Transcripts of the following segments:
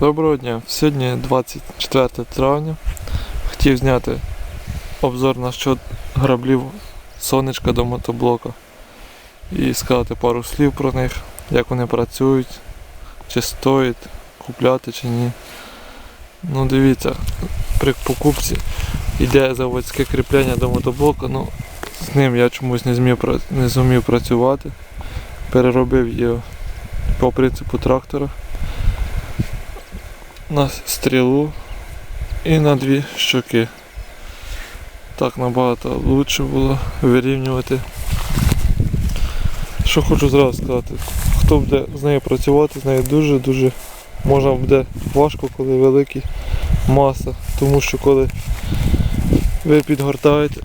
Доброго дня. Сьогодні 24 травня. Хотів зняти обзор на що граблів сонечка до мотоблока і сказати пару слів про них, як вони працюють, чи стоїть купляти чи ні. Ну дивіться, при покупці йде заводське кріплення до мотоблока, ну з ним я чомусь не зміг, не зумів працювати. Переробив його по принципу трактора на стрілу і на дві щоки. Так набагато лучше було вирівнювати. Що хочу зразу сказати, хто буде з нею працювати, з нею дуже-дуже можна буде важко, коли велика маса. Тому що коли ви підгортаєте,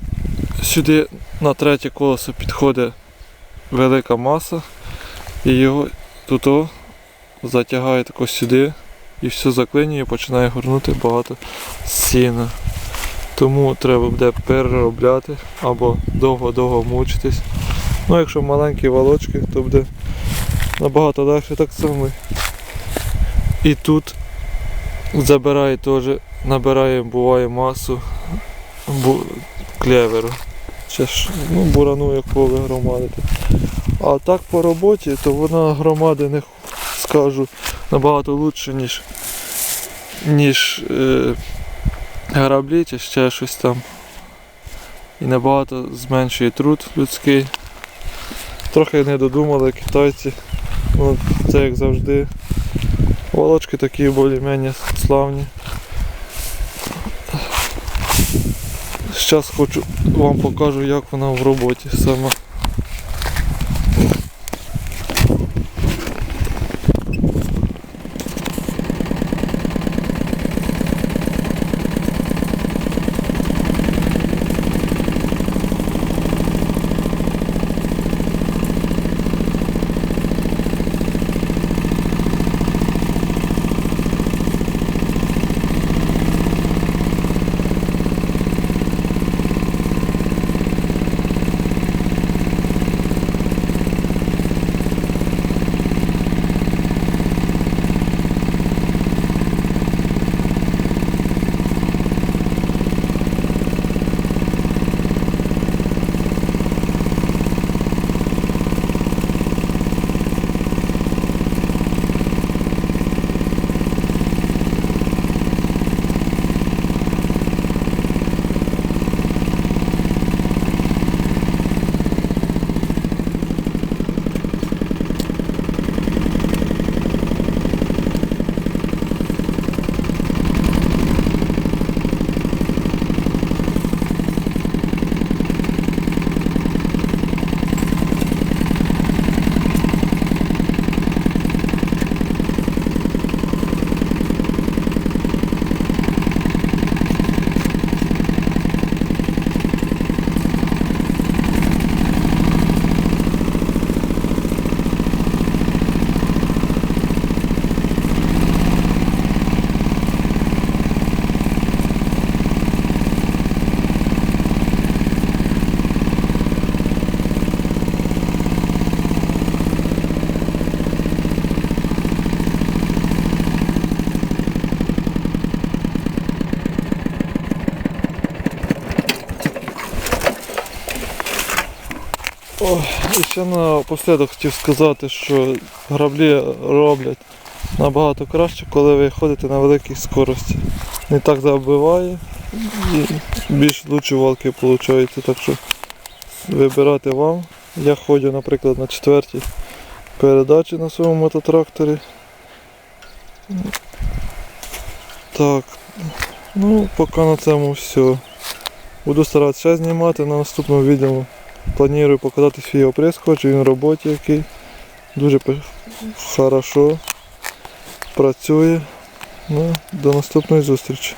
сюди на третє колесо підходить велика маса і його тут затягає тако сюди і все заклинює починає горнути багато сіна. Тому треба буде переробляти або довго-довго мучитись. Ну, якщо маленькі волочки, то буде набагато легше так само. І тут забирає теж, набирає, буває масу бу... клеверу. Ще ж, ну, бурану як поле громадити. А так по роботі, то вона громади не скажу набагато лучше, ніж, ніж е, граблі чи ще щось там. І набагато зменшує труд людський. Трохи не додумали китайці. Ну, це як завжди. Волочки такі більш-менш славні. Зараз хочу вам покажу, як вона в роботі сама. О, і ще напослідок хотів сказати, що граблі роблять набагато краще, коли ви ходите на великій скорості. Не так забиває і більш лучші валки получаються. Так що вибирати вам. Я ходжу, наприклад, на четвертій передачі на своєму мототракторі. Так, ну поки на цьому все. Буду старатися знімати на наступному відео. Планую показати свій оприскувач, він в роботі який. Дуже хорошо працює. Ну, до наступної зустрічі.